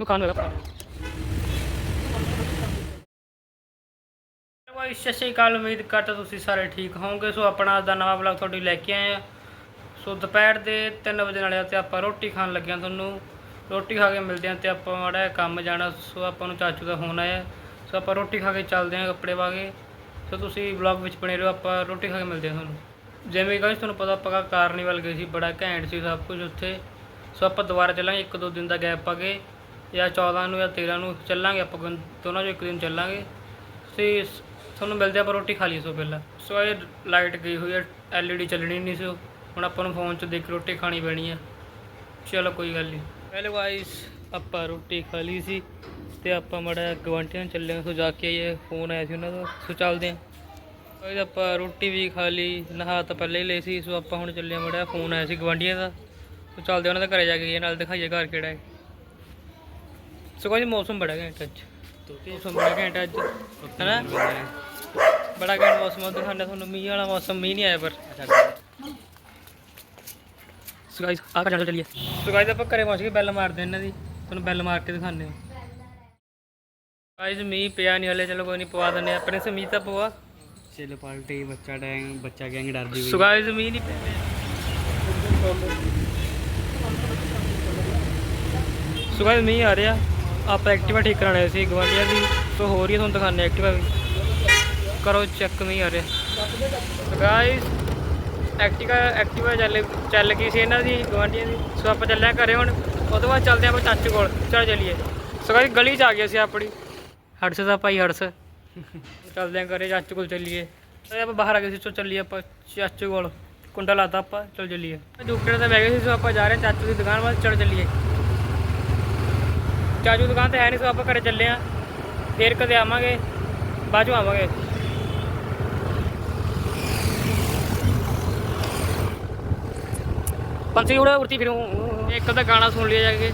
ਮਕਾਨ ਹੋਗਾ ਪੁਰਾਣਾ ਸਤਿ ਸ਼੍ਰੀ ਅਕਾਲ, ਉਮੀਦ ਕਰਦਾ ਤੁਸੀਂ ਸਾਰੇ ਠੀਕ ਹੋਵੋਗੇ। ਸੋ ਆਪਣਾ ਅੱਜ ਦਾ ਨਵਾਂ ਵਲੌਗ ਤੁਹਾਡੀ ਲੈ ਕੇ ਆਏ ਆ ਸੋ ਦੁਪਹਿਰ ਦੇ 3 ਵਜੇ ਨਾਲੇ ਤੇ ਆਪਾਂ ਰੋਟੀ ਖਾਣ ਲੱਗੇ ਹਾਂ ਤੁਹਾਨੂੰ। ਰੋਟੀ ਖਾ ਕੇ ਮਿਲਦੇ ਹਾਂ ਤੇ ਆਪਾਂ ਮਾੜਾ ਕੰਮ ਜਾਣਾ। ਸੋ ਆਪਾਂ ਨੂੰ ਚਾਚੂ ਦਾ ਫੋਨ ਆਇਆ। ਸੋ ਆਪਾਂ ਰੋਟੀ ਖਾ ਕੇ ਚੱਲਦੇ ਹਾਂ ਕੱਪੜੇ ਪਾ ਕੇ। ਸੋ ਤੁਸੀਂ ਵਲੌਗ ਵਿੱਚ ਬਣੇ ਰਹੋ, ਆਪਾਂ ਰੋਟੀ ਖਾ ਕੇ ਮਿਲਦੇ ਹਾਂ ਤੁਹਾਨੂੰ। ਜਿਵੇਂ ਕਿ ਤੁਹਾਨੂੰ ਪਤਾ ਆਪਾਂ ਕਾਰਨੀਵਲ ਗਏ ਸੀ, ਬੜਾ ਘੈਂਟ ਸੀ ਸਭ ਕੁਝ ਉੱਥੇ। ਸੋ ਆਪਾਂ ਦੁਬਾਰਾ ਚੱਲਾਂਗੇ, ਇੱਕ ਦੋ ਦਿਨ ਦਾ ਗੈਪ ਪਾ ਕੇ। ਜਾਂ 14 ਨੂੰ ਜਾਂ 13 ਨੂੰ ਚੱਲਾਂਗੇ ਆਪਾਂ ਦੋਨ- ਦੋਨਾਂ ਚੋਂ ਇੱਕ ਦਿਨ ਚੱਲਾਂਗੇ। ਤੇ ਸ- ਤੁਹਾਨੂੰ ਮਿਲਦੇ ਆਪਾਂ ਰੋਟੀ ਖਾ ਲਈ ਸੋ ਪਹਿਲਾਂ। ਸੋ ਇਹ ਲਾਈਟ ਗਈ ਹੋਈ ਹੈ ਡੀ ਚੱਲਣੀ ਨਹੀਂ ਸੋ ਹੁਣ ਆਪਾਂ ਨੂੰ ਫੋਨ 'ਚ ਦੇਖ ਕੇ ਰੋਟੀ ਖਾਣੀ ਪੈਣੀ ਆ। ਚਲੋ ਕੋਈ ਗੱਲ ਨਹੀਂ। ਪਹਿਲੇ ਵਾਈਸ ਆਪਾਂ ਰੋਟੀ ਖਾ ਲਈ ਸੀ ਤੇ ਆਪਾਂ ਮੜਾ ਗਵਾਂਟੀਆਂ ਚੱਲੇ ਹਾਂ, ਸੋ ਜਾ ਕੇ ਆਈਏ ਫੋਨ ਆਇਆ ਸੀ ਉਹਨਾਂ ਦਾ ਸੋ ਚੱਲਦੇ ਹਾਂ। ਉਹਦੇ ਆਪਾਂ ਰੋਟੀ ਵੀ ਖਾ ਲਈ ਨਹਾ ਤਾਂ ਪਹਿਲੇ ਹੀ ਲਈ ਸੀ। ਸੋ ਆਪਾਂ ਹੁਣ ਚੱਲੇ ਮੜਾ ਫੋਨ ਆਇਆ ਸੀ ਗਵਾਂਡੀਆਂ ਦਾ। ਸੋ ਚੱਲਦੇ ਹਾਂ ਉਹਨਾਂ ਦੇ ਘਰੇ ਜਾ ਕੇ ਆਈਏ, ਨਾਲ ਦਿਖਾਈਏ ਘਰ ਕਿਹੜਾ ਹੈ। ਸੋ ਕੋਈ ਮੌਸਮ ਬੜਾ ਘੈਂਟ ਅੱਜ। ਮੌਸਮ ਬੜਾ ਘੈਂਟ ਅੱਜ। ਹੈਨਾ? ਬੜਾ ਘੈਂਟ ਮੌਸਮ ਆ। ਦਿਖਾਣਾ ਤੁਹਾਨੂੰ ਮੀਂਹ ਵਾਲਾ ਮੌਸਮ ਮੀਂਹ ਨਹੀਂ ਆਇਆ ਪਰ। ਸੋ ਗਾਇਸ ਆ ਕਰ ਚੱਲੀਏ। ਸੋ ਗਾਇਸ ਆਪਾਂ ਘਰੇ ਪਹੁੰਚ ਕੇ ਬੈਲ ਮਾਰਦੇ ਇਹਨਾਂ ਦੀ। ਤੁਹਾਨੂੰ ਬੈਲ ਮਾਰ ਕੇ ਦਿਖਾਉਂਦੇ ਹਾਂ। ਗਾਇਸ ਮੀਂਹ ਪਿਆ ਨਹੀਂ ਹਲੇ ਚਲੋ ਕੋਈ ਨਹੀਂ ਪਵਾ ਦਿੰਦੇ। ਆਪਣੇ ਸੇ ਮੀਂਹ ਤਾਂ ਪਵਾ ਚਲ ਪਾਲਟੀ ਬੱਚਾ ਡੈਂਗ ਬੱਚਾ ਗੈਂਗ ਡਰਦੀ ਸੋ ਗਾਇਸ ਮੀਂਹ ਨਹੀਂ ਪਿਆ। ਸੋ ਗਾਇਸ ਮੀਂਹ ਆ ਰਿਹਾ। ਆਪਾਂ ਐਕਟਿਵਾ ਠੀਕ ਕਰਾਣੇ ਸੀ ਗਵਾਂਡੀਆਂ ਦੀ, ਸੋ ਹੋ ਰਹੀ ਹੈ ਤੁਹਾਨੂੰ ਦਿਖਾਉਂਦੇ ਹਾਂ ਐਕਟਿਵਾ ਵੀ। ਕਰੋ ਚੈੱਕ ਨਹੀਂ ਆ ਰਿਹਾ। ਸੋ ਗਾਇਸ ਐਕਟਿਵਾ ਐਕਟਿਵਾ ਚੱਲ ਚੱਲ ਗਈ ਸੀ ਇਹਨਾਂ ਦੀ ਗਵਾਂਡੀਆਂ ਦੀ। ਸੋ ਆਪਾਂ ਚੱਲਿਆ ਘਰੇ ਹੁਣ। ਉਹ ਤੋਂ ਬਾਅਦ ਚੱਲਦੇ ਆਪਾਂ ਚਾਚੂ ਕੋਲ। ਚਲ ਚੱਲੀਏ। ਸੋ ਗਾਇਸ ਗਲੀ ਚ ਆ ਗਿਆ ਸੀ ਆਪਣੀ। ਹੜਸ ਦਾ ਭਾਈ ਹੜਸ ਚੱਲਦੇ ਆਂ ਘਰੇ, ਚਾਚੂ ਕੋਲ ਚੱਲੀਏ। ਤੇ ਆਪਾਂ ਬਾਹਰ ਆ ਗਏ ਸੀ, ਸੋ ਚੱਲੀਏ ਆਪਾਂ ਚਾਚੂ ਕੋਲ। ਕੁੰਡਾ ਲਾਤਾ ਆਪਾਂ, ਚਲ ਚੱਲੀਏ। ਜੁਕਟਰ ਤਾਂ ਬਹਿ ਗਏ ਸੀ, ਸੋ ਆਪਾਂ ਜਾ ਰਹੇ ਹਾਂ ਚਾਚੂ ਦੀ ਦੁਕਾਨ ਵੱਲ, ਚਲ ਚੱਲੀਏ। ਚਾਚੂ ਦੁਕਾਨ ਤੇ ਹੈ ਨਹੀਂ ਸੋ ਆਪਾਂ ਘਰੇ ਚੱਲੇ ਆਂ। ਫੇਰ ਕਦੇ ਆਵਾਂਗੇ ਬਾਜੂ ਆਵਾਂਗੇ। ਪੰਛੀ ਉੜਾ ਉਰਤੀ ਫਿਰ। ਇੱਕ ਤਾਂ ਗਾਣਾ ਸੁਣ ਲਿਆ ਜਾ ਕੇ।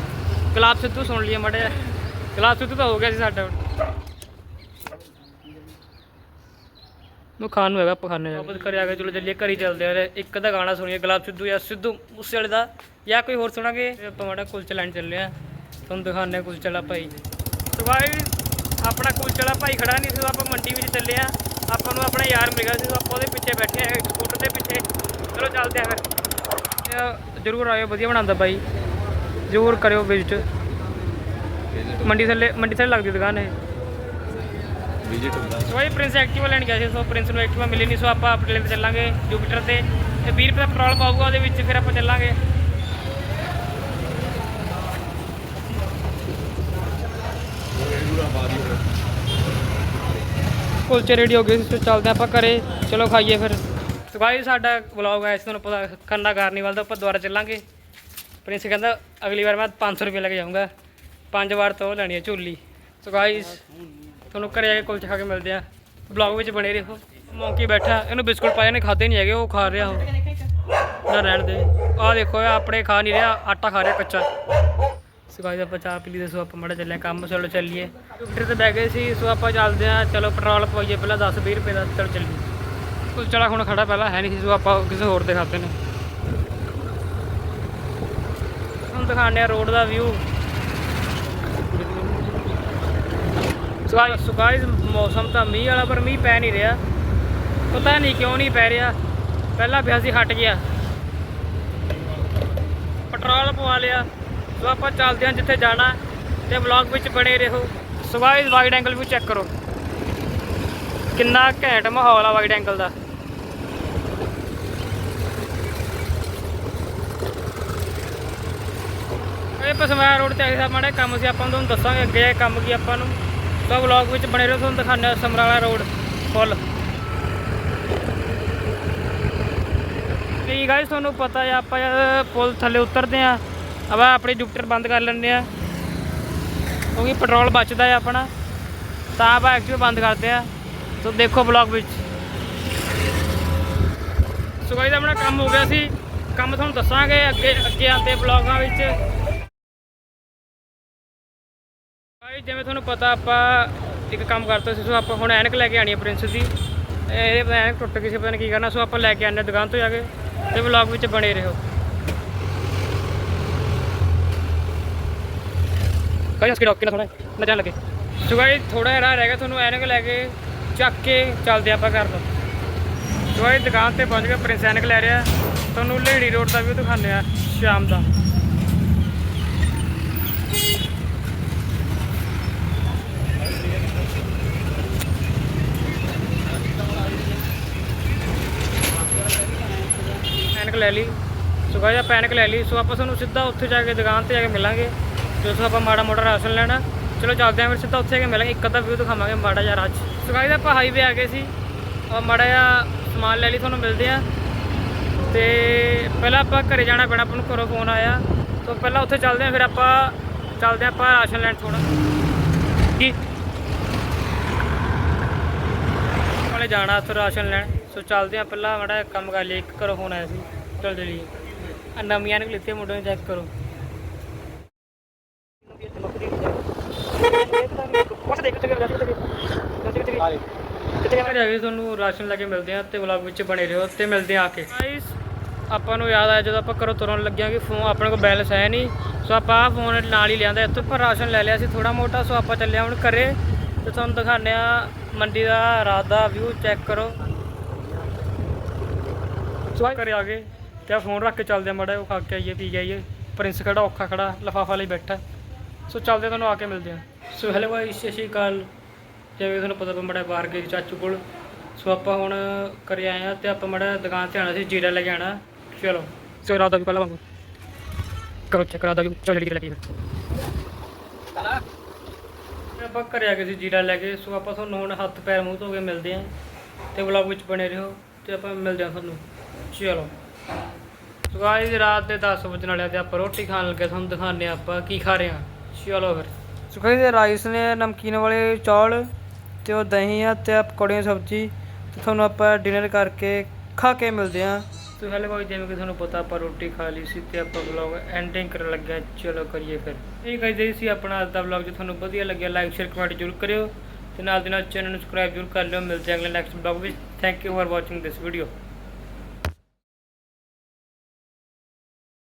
ਗੁਲਾਬ ਸਿੱਧੂ ਸੁਣ ਲਿਆ ਮੜਿਆ ਗੁਲਾਬ ਸਿੱਧੂ ਤਾਂ ਹੋ ਗਿਆ ਸੀ ਸਾਡਾ। ਮੈਂ ਖਾਣ ਨੂੰ ਹੈਗਾ ਪਖਾਨੇ ਵਾਪਸ ਘਰੇ ਆ ਕੇ ਚਲੋ ਚੱਲੀਏ, ਘਰ ਚੱਲਦੇ ਆ। ਇੱਕ ਦਾ ਗਾਣਾ ਸੁਣੀਏ, ਗੁਲਾਬ ਸਿੱਧੂ ਜਾਂ ਸਿੱਧੂ, ਮੂਸੇ ਵਾਲੇ ਦਾ। ਜਾਂ ਕੋਈ ਹੋਰ ਸੁਣਾਂਗੇ? ਆਪਾਂ ਮਾੜਾ ਕੁਲਚਾ ਲੈਣ ਚੱਲੇ ਆ। ਤੁਹਾਨੂੰ ਦਿਖਾਉਂਦੇ ਆ ਕੁਲਚਾ ਵਾਲਾ ਭਾਈ। ਸੋ ਭਾਈ ਆਪਣਾ ਕੁਲਚਾ ਵਾਲਾ ਭਾਈ ਖੜਾ ਨਹੀਂ ਸੀ ਆਪਾਂ ਮੰਡੀ ਵਿੱਚ ਚੱਲੇ ਆ ਆਪਾਂ ਨੂੰ ਆਪਣਾ ਯਾਰ ਮਿਲ ਗਿਆ ਸੀ ਆਪਾਂ ਉਹਦੇ ਪਿੱਛੇ ਬੈਠੇ ਆ ਸਕੂਟਰ ਦੇ ਪਿੱਛੇ। ਚਲੋ ਚੱਲਦੇ ਆ ਫਿਰ। ਜ਼ਰੂਰ ਆਇਓ ਵਧੀਆ ਬਣਾਉਂਦਾ ਬਾਈ ਜ਼ਰੂਰ ਕਰਿਓ ਵਿਜ਼ਿਟ ਮੰਡੀ ਥੱਲੇ ਮੰਡੀ ਥੱਲੇ ਲੱਗਦੀ ਦੁਕਾਨ ਇਹ। ਵਿਜ਼ਿਟ ਹੁੰਦਾ। ਸੋ ਇਹ ਪ੍ਰਿੰਸ ਐਕਟਿਵਾ ਲੈਣ ਗਿਆ ਸੀ ਸੋ ਪ੍ਰਿੰਸ ਨੂੰ ਐਕਟਿਵਾ ਮਿਲੀ ਨਹੀਂ ਸੋ ਆਪਾਂ ਆਪਣੇ ਤੇ ਚੱਲਾਂਗੇ ਜੁਪੀਟਰ ਤੇ। ਤੇ 20 ਰੁਪਏ ਦਾ ਪੈਟਰੋਲ ਪਾਊਗਾ ਉਹਦੇ ਵਿੱਚ ਫਿਰ ਆਪਾਂ ਚੱਲਾਂਗੇ। ਕੁਲਚੇ ਰੈਡੀ ਹੋ ਗਏ ਸੀ, ਸੋ ਚੱਲਦੇ ਆਪਾਂ ਘਰੇ। ਚਲੋ ਖਾਈਏ ਫਿਰ। ਸੋ ਭਾਈ, ਸਾਡਾ ਵਲੌਗ ਆਇਆ ਸੀ, ਤੁਹਾਨੂੰ ਪਤਾ ਖੰਨਾ ਕਾਰਨੀਵਲ ਦਾ, ਆਪਾਂ ਦੁਬਾਰਾ ਚੱਲਾਂਗੇ। ਪ੍ਰਿੰਸ ਕਹਿੰਦਾ, ਅਗਲੀ ਵਾਰ ਮੈਂ 500 ਰੁਪਏ ਲੈ ਕੇ ਜਾਊਂਗਾ। ਪੰਜ ਵਾਰ ਤੋਂ ਉਹ ਲੈਣੀ ਹੈ ਝੂਲੀ। ਸੋ ਗਾਇਸ ਤੁਹਾਨੂੰ ਘਰੇ ਆ ਕੇ ਕੁਲਚੇ ਖਾ ਕੇ ਮਿਲਦੇ ਆ ਬਲੌਗ ਵਿੱਚ ਬਣੇ ਰਹੋ। ਮੌਂਕੀ ਬੈਠਾ, ਇਹਨੂੰ ਬਿਸਕੁਟ ਪਾਏ ਨੇ ਖਾਦੇ ਨਹੀਂ ਹੈਗੇ, ਉਹ ਖਾ ਰਿਹਾ ਉਹ। ਨਾ ਰਹਿਣ ਦੇ। ਆਹ ਦੇਖੋ, ਇਹ ਆਪਣੇ ਖਾ ਨਹੀਂ ਰਿਹਾ, ਆਟਾ ਖਾ ਰਿਹਾ ਕੱਚਾ। ਸੋ ਗਾਇਸ ਆਪਾਂ ਚਾਹ ਪੀ ਲਈ ਤੇ ਸੋ ਆਪਾਂ ਮੜਾ ਚੱਲਿਆ, ਕੰਮ ਚਲੋ ਚੱਲੀਏ। ਫਿਰ ਤੇ ਬਹਿ ਗਏ ਸੀ, ਸੋ ਆਪਾਂ ਚੱਲਦੇ ਆ ਚਲੋ ਪੈਟਰੋਲ ਪਵਾਈਏ ਪਹਿਲਾਂ 10 20 ਰੁਪਏ ਦਾ, ਚਲੋ ਚੱਲੀਏ। ਕੁਲਚਾ ਹੁਣ ਖੜਾ ਪਹਿਲਾਂ, ਹੈ ਨਹੀਂ ਸੀ, ਸੋ ਆਪਾਂ ਕਿਸੇ ਹੋਰ ਦੇ ਖਾਤੇ ਨੇ। ਹੁਣ ਦਿਖਾਉਂਦੇ ਆ ਰੋਡ ਦਾ ਵਿਊ ਸੋ ਗਾਇਸ ਮੌਸਮ ਤਾਂ ਮੀਂਹ ਵਾਲਾ, ਪਰ ਮੀਂਹ ਪੈ ਨਹੀਂ ਰਿਹਾ। ਪਤਾ ਨਹੀਂ ਕਿਉਂ ਨਹੀਂ ਪੈ ਰਿਹਾ। ਪਹਿਲਾਂ ਪਿਆ ਸੀ, ਹਟ ਗਿਆ। ਪੈਟਰੋਲ ਪਵਾ ਲਿਆ। ਸੋ ਆਪਾਂ ਚੱਲਦੇ ਹਾਂ ਜਿੱਥੇ ਜਾਣਾ ਤੇ ਵਲੌਗ ਵਿੱਚ ਬਣੇ ਰਹੋ। ਸੋ ਗਾਇਸ ਵਾਈਡ ਐਂਗਲ ਵੀ ਚੈੱਕ ਕਰੋ। ਕਿੰਨਾ ਘੈਂਟ ਮਾਹੌਲ ਆ ਵਾਈਡ ਐਂਗਲ ਦਾ। ਇਹ ਪਸਮੈਰ ਰੋਡ ਤੇ ਆਇਆ ਮਾੜੇ ਕੰਮ ਸੀ, ਆਪਾਂ ਤੁਹਾਨੂੰ ਦੱਸਾਂਗੇ ਅੱਗੇ ਇਹ ਕੰਮ ਕੀ ਆਪਾਂ ਨੂੰ। ਤਾਂ ਵਲੌਗ ਵਿੱਚ ਬਣੇ ਰਹੋ, ਤੁਹਾਨੂੰ ਦਿਖਾਉਂਦੇ ਹਾਂ ਸਮਰਾਲਾ ਰੋਡ ਫੁੱਲ ਤੇ ਗਾਇਸ ਤੁਹਾਨੂੰ ਪਤਾ ਹੈ ਆਪਾਂ ਜਦ ਪੁਲ ਥੱਲੇ ਉਤਰਦੇ ਆ ਆਪਾਂ ਆਪਣੇ ਜੁਪਟਰ ਬੰਦ ਕਰ ਲੈਂਦੇ ਆ ਕਿਉਂਕਿ ਪੈਟਰੋਲ ਬਚਦਾ ਹੈ ਆਪਣਾ ਤਾਂ ਆਪਾਂ ਐਕਟਿਵ ਬੰਦ ਕਰਦੇ ਆ ਸੋ ਦੇਖੋ ਵਲੌਗ ਵਿੱਚ ਸੋ ਗਾਇਸ ਆਪਣਾ ਕੰਮ ਹੋ ਗਿਆ ਸੀ ਕੰਮ ਤੁਹਾਨੂੰ ਦੱਸਾਂਗੇ ਅੱਗੇ ਅੱਗੇ ਆਉਂਦੇ ਵਲੌਗਾਂ ਵਿੱਚ ਭਾਈ ਜਿਵੇਂ ਤੁਹਾਨੂੰ ਪਤਾ ਆਪਾਂ ਇੱਕ ਕੰਮ ਕਰਤਾ ਸੀ ਸੋ ਆਪਾਂ ਹੁਣ ਐਨਕ ਲੈ ਕੇ ਆਣੀ ਹੈ ਪ੍ਰਿੰਸ ਦੀ ਇਹ ਐਨਕ ਟੁੱਟ ਗਈ ਸੀ ਪਤਾ ਨਹੀਂ ਕੀ ਕਰਨਾ ਸੋ ਆਪਾਂ ਲੈ ਕੇ ਆਨੇ ਦੁਕਾਨ ਤੋਂ ਜਾ ਕੇ ਤੇ ਵਲੌਗ ਵਿੱਚ ਬਣੇ ਰਹੋ ਕਾਹੀ ਹੱਸ ਕੇ ਡੌਕ ਥੋੜਾ ਨਾ ਜਾਣ ਲੱਗੇ। ਸੋ ਗਾਇਸ ਥੋੜਾ ਜਿਹਾ ਰਹਿ ਗਿਆ, ਤੁਹਾਨੂੰ ਐਨਕ ਲੈ ਕੇ ਚੱਕ ਕੇ ਚੱਲਦੇ ਆਪਾਂ ਘਰ ਤੋਂ। ਸੋ ਗਾਇਸ ਦੁਕਾਨ ਤੇ ਪਹੁੰਚ ਗਏ ਪ੍ਰਿੰਸ ਐਨਕ ਲੈ ਰਿਹਾ, ਤੁਹਾਨੂੰ ਲੇੜੀ ਰੋਡ ਦਾ ਵੀ ਦਿਖਾਉਂਦੇ ਆ, ਸ਼ਾਮ ਦਾ। ਐਨਕ ਲੈ ਲਈ। ਸੋ ਗਾਇਸ ਆਪਾਂ ਐਨਕ ਲੈ ਲਈ, ਸੋ ਆਪਾਂ ਤੁਹਾਨੂੰ ਸਿੱਧਾ ਉੱਥੇ ਜਾ ਕੇ ਦੁਕਾਨ ਤੇ ਜਾ ਕੇ ਮਿਲਾਂਗੇ। ਜਦੋਂ ਆਪਾਂ ਮਾੜਾ ਮੋਟਾ ਰਾਸ਼ਨ ਲੈਣਾ, ਚਲੋ ਚੱਲਦੇ ਆਂ ਫਿਰ ਸਿੱਧਾ ਉੱਥੇ ਜਾ ਕੇ ਮਿਲਾਂਗੇ, ਇੱਕ ਅੱਧਾ ਵੀਊ ਦਿਖਾਵਾਂਗੇ ਮਾੜਾ ਜਿਹਾ ਰਾਜ। ਸੋ ਗਾਇਸ ਆਪਾਂ ਹਾਈਵੇ ਆ ਗਏ ਸੀ। ਆਪਾਂ ਮਾੜਾ ਜਿਹਾ ਸਮਾਨ ਲੈ ਲਈ, ਤੁਹਾਨੂੰ ਮਿਲਦੇ ਆ। ਤੇ ਪਹਿਲਾਂ ਆਪਾਂ ਘਰੇ ਜਾਣਾ ਪੈਣਾ, ਆਪਾਂ ਨੂੰ ਘਰੋਂ ਫੋਨ ਆਇਆ। ਸੋ ਪਹਿਲਾਂ ਉੱਥੇ ਚੱਲਦੇ ਆਂ, ਫਿਰ ਆਪਾਂ ਚੱਲਦੇ ਆਂ ਆਪਾਂ ਰਾਸ਼ਨ ਲੈਣ ਥੋੜਾ ਕੀ? ਵਾਲੇ ਜਾਣਾ ਉੱਥੇ ਰਾਸ਼ਨ ਲੈਣ। ਸੋ ਚੱਲਦੇ ਆਂ, ਪਹਿਲਾਂ ਮਾੜਾ ਜਿਹਾ ਕੰਮ ਕਰ ਲਈ ਇੱਕ ਘਰੋਂ ਫੋਨ ਆਇਆ ਸੀ। ਚੱਲ ਚਲੀਏ। ਆ ਨਵੀਆਂ ਨੇ ਲਿੱਤੇ ਮੁੰਡੇ ਨੂੰ ਚੈੱਕ ਕਰੋ। ਕਿਤੇ ਜਾ ਕੇ ਤੁਹਾਨੂੰ ਰਾਸ਼ਨ ਲੈ ਕੇ ਮਿਲਦੇ ਆ ਤੇ ਵਲੌਗ ਵਿੱਚ ਬਣੇ ਰਹੋ ਤੇ ਮਿਲਦੇ ਆ ਆ ਕੇ। ਗਾਇਸ ਆਪਾਂ ਨੂੰ ਯਾਦ ਆਇਆ ਜਦੋਂ ਆਪਾਂ ਘਰੋਂ ਤੁਰਨ ਲੱਗਿਆ ਕਿ ਫੋਨ ਆਪਣੇ ਕੋਲ ਬੈਲੈਂਸ ਹੈ ਨਹੀਂ, ਸੋ ਆਪਾਂ ਆਹ ਫੋਨ ਨਾਲ ਹੀ ਲਿਆਂਦਾ, ਇੱਥੋਂ ਪਰ ਰਾਸ਼ਨ ਲੈ ਲਿਆ ਸੀ ਥੋੜਾ ਮੋਟਾ, ਸੋ ਆਪਾਂ ਚੱਲਿਆ ਹੁਣ ਘਰੇ ਤੇ ਤੁਹਾਨੂੰ ਦਿਖਾਉਂਦੇ ਆ ਮੰਡੀ ਦਾ ਰਾਤ ਦਾ ਵਿਊ ਚੈੱਕ ਕਰੋ। ਸੋ ਘਰੇ ਆ ਗਏ ਤੇ ਫੋਨ ਰੱਖ ਕੇ ਚੱਲਦੇ ਆ ਮੜਾ ਉਹ ਖਾ ਕੇ ਆਈਏ, ਪੀ ਕੇ ਆਈਏ। ਪ੍ਰਿੰਸ ਖੜਾ ਔਖਾ ਖੜਾ, ਲਫਾਫਾ ਲਈ ਬੈਠਾ। ਸੋ ਚੱਲਦੇ ਤੁਹਾਨੂੰ ਆ ਕੇ ਮਿਲਦੇ ਹਾਂ। ਸੋ ਹੈਲੋ ਗਾਇਸ ਸਤਿ ਸ਼੍ਰੀ ਅਕਾਲ। ਜਿਵੇਂ ਤੁਹਾਨੂੰ ਪਤਾ ਮੜਾ ਬਾਹਰ ਗਏ ਸੀ ਚਾਚੂ ਕੋਲ। ਸੋ ਆਪਾਂ ਹੁਣ ਘਰੇ ਆਏ ਆ ਤੇ ਆਪਾਂ ਮੜਾ ਦੁਕਾਨ ਤੇ ਆਣਾ ਸੀ, ਜੀਰਾ ਲੈ ਕੇ ਆਣਾ ਚਲੋ, ਸੋ ਰਾਤ ਦਾ ਵੀ ਪਹਿਲਾਂ ਵਾਂਗੂ ਕਰੋ ਚੈੱਕ ਰਾਤ ਦਾ ਵੀ ਚਲੋ ਜਲਦੀ ਲੈ ਕੇ ਤੇ ਆਪਾਂ ਘਰੇ ਆ ਗਏ ਸੀ ਜੀਰਾ ਲੈ ਕੇ। ਸੋ ਆਪਾਂ ਤੁਹਾਨੂੰ ਹੁਣ ਹੱਥ ਪੈਰ ਮੂੰਹ ਧੋ ਕੇ ਮਿਲਦੇ ਆ ਤੇ ਵਲੌਗ ਵਿੱਚ ਬਣੇ ਰਹੋ ਤੇ ਆਪਾਂ ਮਿਲਦੇ ਆ ਤੁਹਾਨੂੰ। ਚਲੋ। ਸੋ ਗਾਇਸ ਰਾਤ ਦੇ 10 ਵਜਣ ਨਾਲੇ ਤੇ ਆਪਾਂ ਰੋਟੀ ਖਾਣ ਲੱਗੇ ਤੁਹਾਨੂੰ ਦਿਖਾਉਂਦੇ ਹਾਂ ਆਪਾਂ ਕੀ ਖਾ ਰਹੇ ਹਾਂ। ਚਲੋ ਫਿਰ ਸੋ ਗਾਇਸ ਰਾਈਸ ਨੇ ਨਮਕੀਨ ਵਾਲੇ ਚੌਲ ਤੇ ਉਹ ਦਹੀਂ ਆ ਤੇ ਆ ਪਕੌੜੀਆਂ ਸਬਜ਼ੀ ਤੇ ਤੁਹਾਨੂੰ ਆਪਾਂ ਡਿਨਰ ਕਰਕੇ ਖਾ ਕੇ ਮਿਲਦੇ ਹਾਂ। ਸੋ ਹੈਲੋ ਗਾਇਸ ਜਿਵੇਂ ਕਿ ਤੁਹਾਨੂੰ ਪਤਾ ਆਪਾਂ ਰੋਟੀ ਖਾ ਲਈ ਸੀ ਤੇ ਆਪਾਂ ਵਲੌਗ ਐਂਡਿੰਗ ਕਰਨ ਲੱਗੇ ਚਲੋ ਕਰੀਏ ਫਿਰ। ਇਹ ਗਾਇਸ ਇਹ ਸੀ ਆਪਣਾ ਅੱਜ ਦਾ ਵਲੌਗ ਜੇ ਤੁਹਾਨੂੰ ਵਧੀਆ ਲੱਗਿਆ ਲਾਈਕ ਸ਼ੇਅਰ ਕਮੈਂਟ ਜ਼ਰੂਰ ਕਰਿਓ ਤੇ ਨਾਲ ਦੀ ਨਾਲ ਚੈਨਲ ਨੂੰ ਸਬਸਕ੍ਰਾਈਬ ਜ਼ਰੂਰ ਕਰ ਲਿਓ। ਮਿਲਦੇ ਹਾਂ ਅਗਲੇ ਨੈਕਸਟ ਵਲੌਗ ਵਿੱਚ। Thank you for watching this video